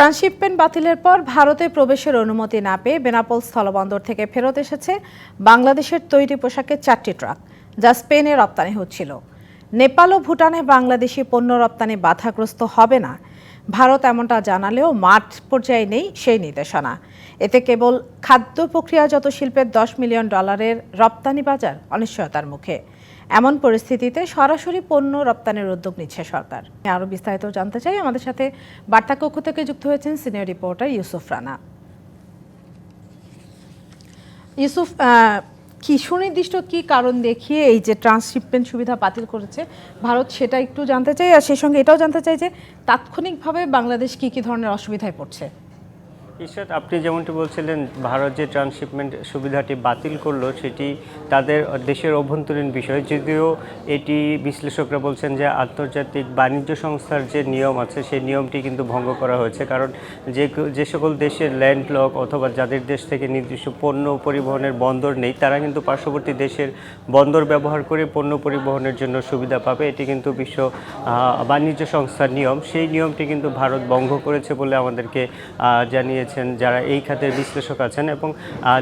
Transshipment বাতিলের পর ভারতে প্রবেশের অনুমতি না পেয়ে বেনাপোল স্থলবন্দর থেকে ফেরত এসেছে বাংলাদেশের তৈরি পোশাকের চারটি ট্রাক, যা স্পেনে রপ্তানি হচ্ছিল। নেপাল ও ভুটানে বাংলাদেশি পণ্য রপ্তানি বাধাগ্রস্ত হবে না। ভারত এমনটা জানালেও মাঠ পর্যায়ে নেই সেই নির্দেশনা। এতে কেবল খাদ্য প্রক্রিয়াজাত শিল্পের দশ মিলিয়ন ডলারের রপ্তানি বাজার অনিশ্চয়তার মুখে। এমন পরিস্থিতিতে সরাসরি পণ্য রপ্তানির উদ্যোগ নিচ্ছে সরকার। আরও বিস্তারিত জানতে চাই। আমাদের সাথে বার্তা কক্ষ থেকে যুক্ত হয়েছেন সিনিয়র রিপোর্টার ইউসুফ রানা। ইউসুফ কি সুনির্দিষ্ট কি কারণ দেখিয়ে এই যে ট্রান্সশিপমেন্ট সুবিধা বাতিল করেছে ভারত সেটা একটু জানতে চাই। আর সেই সঙ্গে এটাও জানতে চাই যে তাৎক্ষণিকভাবে বাংলাদেশ কি কি ধরনের অসুবিধায় পড়ছে? ঈশ্বর আপনি যেমনটি বলছিলেন ভারত যে ট্রান্সশিপমেন্ট সুবিধাটি বাতিল করল সেটি তাদের দেশের অভ্যন্তরীণ বিষয়। যদিও এটি বিশ্লেষকরা বলছেন যে আন্তর্জাতিক বাণিজ্য সংস্থার যে নিয়ম আছে সেই নিয়মটি কিন্তু ভঙ্গ করা হয়েছে। কারণ যে যে সকল দেশের ল্যান্ডলক অথবা যাদের দেশ থেকে নির্দিষ্ট পণ্য পরিবহনের বন্দর নেই তারা কিন্তু পার্শ্ববর্তী দেশের বন্দর ব্যবহার করে পণ্য পরিবহনের জন্য সুবিধা পাবে। এটি কিন্তু বিশ্ব বাণিজ্য সংস্থার নিয়ম। সেই নিয়মটি কিন্তু ভারত ভঙ্গ করেছে বলে আমাদেরকে আহ, জানিয়েছেন যারা এই খাতের বিশ্লেষক আছেন এবং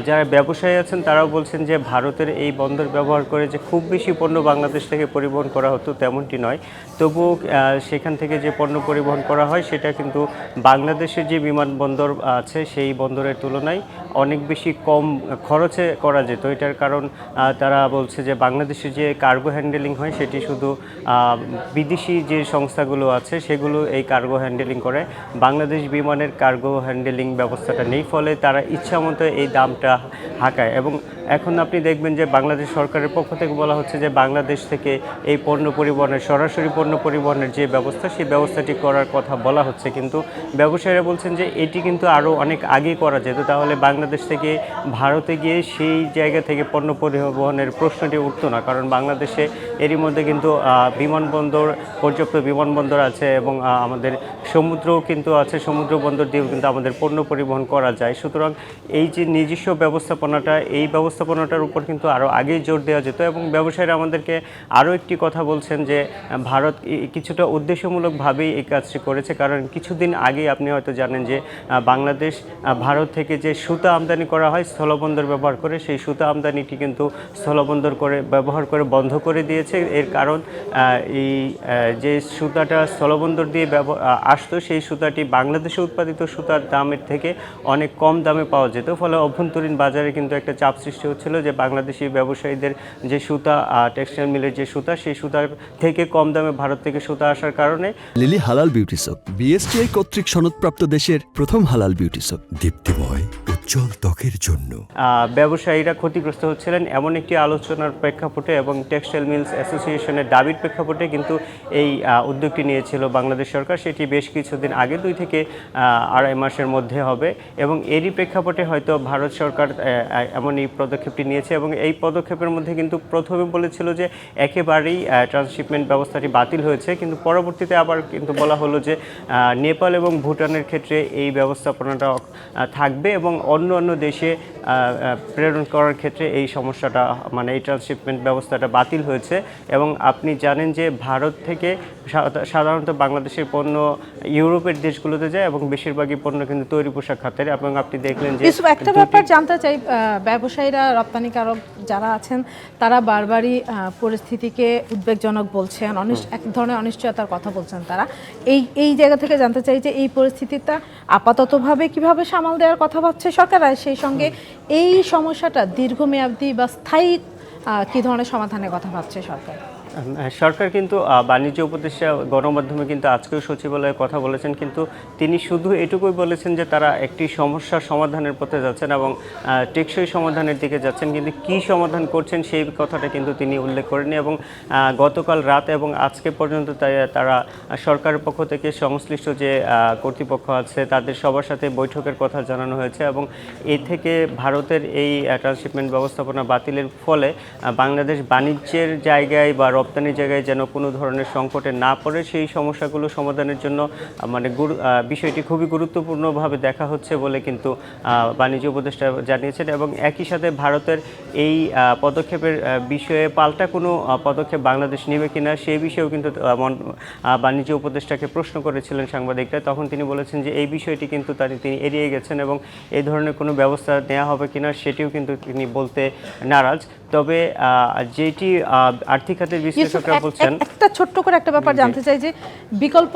যারা ব্যবসায়ী আছেন, তারাও বলছেন যে ভারতের এই বন্দর ব্যবহার করে যে খুব বেশি পণ্য বাংলাদেশ থেকে পরিবহন করা হতো তেমনটি নয়। তবুও সেখান থেকে যে পণ্য পরিবহন করা হয়, সেটা কিন্তু বাংলাদেশের যে বিমানবন্দর আছে, সেই বন্দরের তুলনায় অনেক বেশি কম খরচে করা যেত। এটার কারণ তারা বলছে যে বাংলাদেশে যে কার্গো হ্যান্ডেলিং হয়, সেটি শুধু বিদেশি যে সংস্থাগুলো আছে, সেগুলো এই কার্গো হ্যান্ডেলিং করে। বাংলাদেশ বিমানের কার্গো হ্যান্ডেলিং ব্যবস্থাটা নেই ফলে তারা ইচ্ছামতো এই দামটা হাঁকায় এবং এখন আপনি দেখবেন যে বাংলাদেশ সরকারের পক্ষ থেকে বলা হচ্ছে যে বাংলাদেশ থেকে এই পণ্য পরিবহনের, সরাসরি পণ্য পরিবহনের যে ব্যবস্থা, সেই ব্যবস্থাটি করার কথা বলা হচ্ছে। কিন্তু ব্যবসায়ীরা বলছেন যে এটি কিন্তু আরও অনেক আগে করা যেত। তাহলে বাংলাদেশ থেকে ভারতে গিয়ে সেই জায়গা থেকে পণ্য পরিবহনের প্রশ্নটি উঠতো না। কারণ বাংলাদেশে এরই মধ্যে কিন্তু বিমানবন্দর, পর্যাপ্ত বিমানবন্দর আছে এবং আমাদের সমুদ্রও কিন্তু আছে। সমুদ্র বন্দর দিয়েও কিন্তু আমাদের পণ্য পরিবহন করা যায়। সুতরাং এই যে নিজস্ব ব্যবস্থাপনাটা, এই ব্যবস্থাপনাটার উপর কিন্তু আরও আগেই জোর দেওয়া যেত এবং ব্যবসায়ীরা আমাদেরকে আরও একটি কথা বলছেন যে, ভারত কিছুটা উদ্দেশ্যমূলকভাবেই এই কাজটি করেছে। কারণ কিছুদিন আগে আপনি হয়তো জানেন যে বাংলাদেশ ভারত থেকে যে সুতা আমদানি করা হয়, স্থলবন্দর ব্যবহার করে, সেই সুতা আমদানিটি কিন্তু স্থলবন্দর করে, ব্যবহার করে বন্ধ করে দিয়েছে। এর কারণ এই যে সুতাটা স্থলবন্দর দিয়ে আসতো, সেই সুতাটি বাংলাদেশে উৎপাদিত সুতার দামের থেকে অনেক কম দামে পাওয়া যেত। ফলে অভ্যন্তরীণ বাজারে কিন্তু একটা চাপ সৃষ্টি হচ্ছিল যে বাংলাদেশি ব্যবসায়ীদের যে সুতা টেক্সটাইল মিলের যে সুতা, সেই সুতা থেকে কম দামে ভারত থেকে সুতা আসার কারণে লিলি হালাল বিউটি শপ বিএসটিআই কর্তৃক সনদপ্রাপ্ত দেশের প্রথম হালাল বিউটি শপ দীপ্তিময়। উজ্জ্বল ত্বকের জন্য। ব্যবসায়ীরা ক্ষতিগ্রস্ত হচ্ছিলেন এমন একটি আলোচনার প্রেক্ষাপটে এবং টেক্সটাইল মিলস অ্যাসোসিয়েশনের দাবির প্রেক্ষাপটে কিন্তু এই উদ্যোগটি নিয়েছিল বাংলাদেশ সরকার। সেটি বেশ কিছুদিন আগে, দুই থেকে আড়াই মাসের মধ্যে হবে এবং এরই প্রেক্ষাপটে হয়তো ভারত সরকার এমন এই পদক্ষেপটি নিয়েছে এবং এই পদক্ষেপের মধ্যে কিন্তু প্রথমে বলেছিল যে একেবারেই ট্রান্সশিপমেন্ট ব্যবস্থাটি বাতিল হয়েছে। কিন্তু পরবর্তীতে আবার কিন্তু বলা হলো যে নেপাল এবং ভুটানের ক্ষেত্রে এই ব্যবস্থাপনাটা থাকবে এবং অন্য অন্য দেশে প্রেরণ করার ক্ষেত্রে এই সমস্যাটা মানে এই ট্রান্সশিপমেন্ট ব্যবস্থাটা বাতিল হয়েছে। এবং আপনি জানেন যে ভারত থেকে সাধারণত বাংলাদেশের পণ্য ইউরোপের দেশগুলোতে যায় এবং বেশিরভাগই পণ্য কিন্তু তৈরি পোশাক খাতের এবং আপনি দেখলেন যে একটা ব্যাপার জানতে চাই ব্যবসায়ীরা রপ্তানিকারক যারা আছেন তারা বারবারই পরিস্থিতিকে উদ্বেগজনক বলছেন এক ধরনের অনিশ্চয়তার কথা বলছেন তারা। এই এই জায়গা থেকে জানতে চাই যে এই পরিস্থিতিটা আপাততভাবে কীভাবে সামাল দেওয়ার কথা ভাবছে সরকার? আর সেই সঙ্গে এই সমস্যাটা দীর্ঘমেয়াদী বা স্থায়ী কী ধরনের সমাধানের কথা ভাবছে সরকার? সরকার কিন্তু বাণিজ্য উপদেষ্টা, গণমাধ্যমে কিন্তু আজকেও সচিবালয়ে কথা বলেছেন, কিন্তু তিনি শুধু এটুকুই বলেছেন যে তারা একটি সমস্যার সমাধানের পথে যাচ্ছেন এবং টেকসই সমাধানের দিকে যাচ্ছেন, কিন্তু কি সমাধান করছেন সেই কথাটা কিন্তু তিনি উল্লেখ করেনি এবং গতকাল রাত এবং আজকে পর্যন্ত তারা সরকারের পক্ষ থেকে সংশ্লিষ্ট যে কর্তৃপক্ষ আছে, তাদের সবার সাথে বৈঠকের কথা জানানো হয়েছে এবং এ থেকে ভারতের এই ট্রান্সশিপমেন্ট ব্যবস্থাপনা বাতিলের ফলে বাংলাদেশ বাণিজ্যের জায়গায় বা রপ্তানি জায়গায় যেন কোনো ধরনের সংকটে না পড়ে, সেই সমস্যাগুলো সমাধানের জন্য মানে গুরু- বিষয়টি খুবই গুরুত্বপূর্ণভাবে দেখা হচ্ছে বলে কিন্তু বাণিজ্য উপদেষ্টা জানিয়েছেন এবং একই সাথে ভারতের এই পদক্ষেপের বিষয়ে পাল্টা কোনো পদক্ষেপ বাংলাদেশ নেবে কিনা সেই বিষয়েও কিন্তু বাণিজ্য উপদেষ্টাকে প্রশ্ন করেছিলেন সাংবাদিকরা। তখন তিনি বলেছেন যে এই বিষয়টি কিন্তু তার, তিনি এড়িয়ে গেছেন এবং এই ধরনের কোনো ব্যবস্থা নেওয়া হবে কিনা সেটিও কিন্তু তিনি বলতে নারাজ। তবে যেটি আর্থিক খাতের বলছেন। একটা ছোট্ট করে একটা ব্যাপার জানতে চাই যে বিকল্প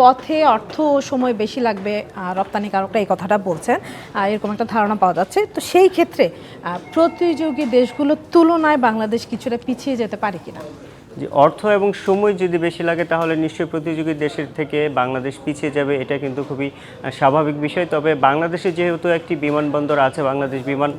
পথে অর্থ ও সময় বেশি লাগবে রপ্তানিকারকরা এই কথাটা বলছেন। এরকম একটা ধারণা পাওয়া যাচ্ছে। তো সেই ক্ষেত্রে প্রতিযোগী দেশগুলোর তুলনায় বাংলাদেশ কিছুটা পিছিয়ে যেতে পারে কিনা? যে অর্থ এবং সময় যদি বেশি লাগে, তাহলে নিশ্চয়ই প্রতিযোগী দেশের থেকে বাংলাদেশ পিছিয়ে যাবে। এটা কিন্তু খুবই স্বাভাবিক বিষয়। তবে বাংলাদেশে যেহেতু একটি বিমানবন্দর আছে, বাংলাদেশ বিমান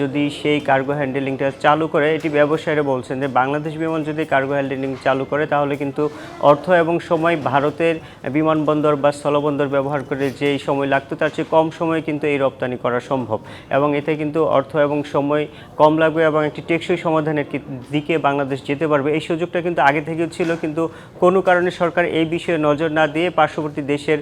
যদি সেই কার্গো হ্যান্ডেলিংটা চালু করে, এটি ব্যবসায়ীরা বলছেন যে বাংলাদেশ বিমান যদি কার্গো হ্যান্ডেলিং চালু করে, তাহলে কিন্তু অর্থ এবং সময় ভারতের বিমানবন্দর বা স্থলবন্দর ব্যবহার করে যেই সময় লাগতো, তার চেয়ে কম সময়ে কিন্তু এই রপ্তানি করা সম্ভব। এবং এতে কিন্তু অর্থ এবং সময় কম লাগবে এবং একটি টেকসই সমাধানের দিকে বাংলাদেশ যেতে পারবে, এই সুযোগটা কিন্তু আগে থেকেও ছিল কিন্তু কোনো কারণে সরকার এই বিষয়ে নজর না দিয়ে পার্শ্ববর্তী দেশের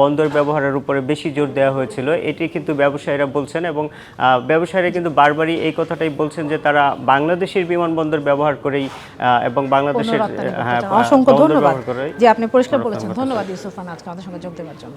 বন্দর ব্যবহারের উপরে বেশি জোর দেওয়া হয়েছিল। এটি কিন্তু ব্যবসায়ীরা বলছেন এবং আহ, ব্যবসায়ীরা কিন্তু বারবারই এই কথাটাই বলছেন যে তারা বাংলাদেশের বিমানবন্দর ব্যবহার করেই আহ, এবং বাংলাদেশের হ্যাঁ, অসংখ্য ধন্যবাদ। যে আপনি পরিষ্কার বলেছেন। ধন্যবাদ ইউসুফান আজকে আমাদের সঙ্গে যোগ দেওয়ার জন্য।